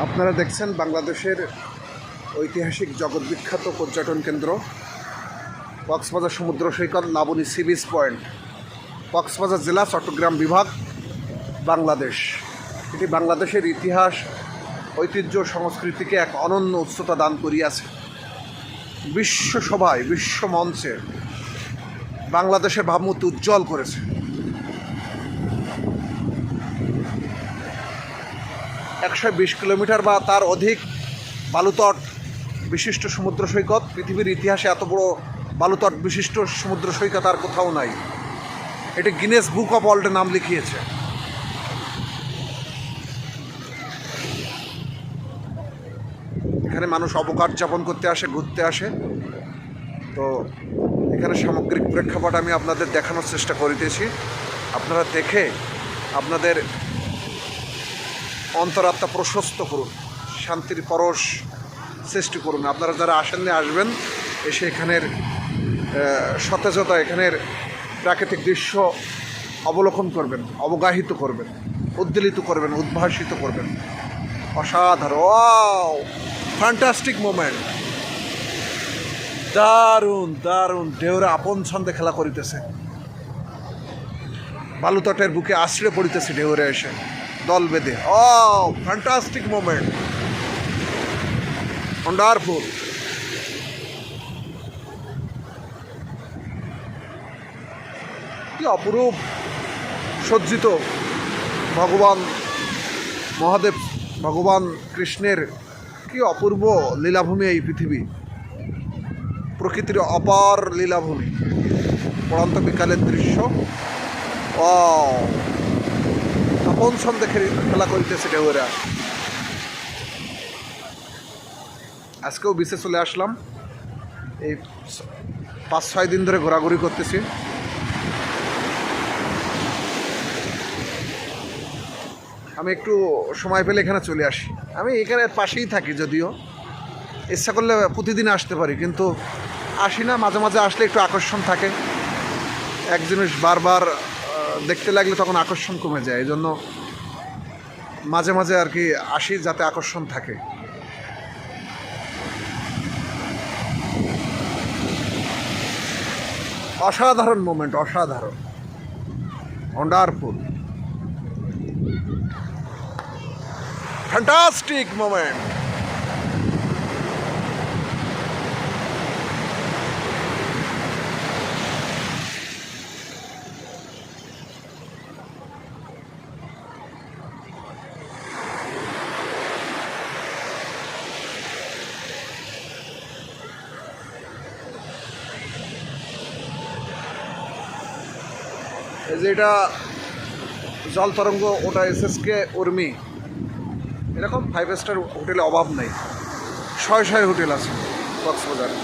আপনারা দেখছেন বাংলাদেশের ঐতিহাসিক জগৎবিখ্যাত পর্যটন কেন্দ্র, কক্সবাজার সমুদ্র সৈকত Laboni C beach point, Cox's Bazar জেলা চট্টগ্রাম বিভাগ, বাংলাদেশ। এটি বাংলাদেশের ইতিহাস, ঐতিহ্য, সংস্কৃতিকে এক অনন্য উচ্চতা দান করিয়াছে। বিশ্ব সভায় বিশ্ব মঞ্চে বাংলাদেশের ভাবমূর্তি উজ্জ্বল করেছে। একশো বিশ কিলোমিটার বা তার অধিক বালুতট বিশিষ্ট সমুদ্র সৈকত। পৃথিবীর ইতিহাসে এত বড় বালুতট বিশিষ্ট সমুদ্র সৈকত আর কোথাও নাই। এটি গিনেস বুক অফ ওয়ার্ল্ডে নাম লিখিয়েছে। এখানে মানুষ অবকাশ যাপন করতে আসে, ঘুরতে আসে। তো এখানে সামগ্রিক প্রেক্ষাপট আমি আপনাদের দেখানোর চেষ্টা করিতেছি। আপনারা দেখে আপনাদের অন্তরাত্মা প্রশস্ত করুন, শান্তির পরশ সৃষ্টি করুন। আপনারা যারা আসেননি, আসবেন। এসে এখানের সতেজতা, এখানের প্রাকৃতিক দৃশ্য অবলোকন করবেন, অবগাহিত করবেন, উদ্বেলিত করবেন, উদ্ভাসিত করবেন। অসাধারণ। Fantastic moment. দারুণ দারুণ। ঢেউরা আপন ছন্দে খেলা করিতেছে। বালুতটের বুকে আশ্রে পড়িতেছে ঢেউরে এসে। দল বেঁধে। ও ফ্যান্টাস্টিক মোমেন্ট ওয়ান্ডারফুল কি অপরূপ সজ্জিত ভগবান মহাদেব, ভগবান কৃষ্ণের কি অপূর্ব লীলাভূমি এই পৃথিবী। প্রকৃতির অপার লীলাভূমি। পড়ন্ত বিকালের দৃশ্য। ও আপন ছন্দে খে- খেলা করিতেছে ঢেউরা আজকেও বিচে চলে আসলাম। এই পাঁচ, ছয় দিন ধরে ঘোরাঘুরি করতেছি। আমি একটু সময় পেলে এখানে চলে আসি। আমি এখানে পাশেই থাকি যদিও। ইচ্ছা করলে প্রতিদিন আসতে পারি, কিন্তু আসি না। মাঝে মাঝে আসলে একটু আকর্ষণ থাকে। এক জিনিস বারবার দেখতে লাগলে তখন আকর্ষণ কমে যায় এই জন্য মাঝে মাঝে আর কি আসি যাতে আকর্ষণ থাকে। অসাধারণ মোমেন্ট অসাধারণ। ওয়ান্ডারফুল ফ্যান্টাস্টিক মোমেন্ট এই যে এটা জল তরঙ্গ, ওটা এস এস কে উর্মি। এরকম ফাইভ স্টার হোটেলে অভাব নেই। ছয় ছয় হোটেল আছে কক্সবাজারে।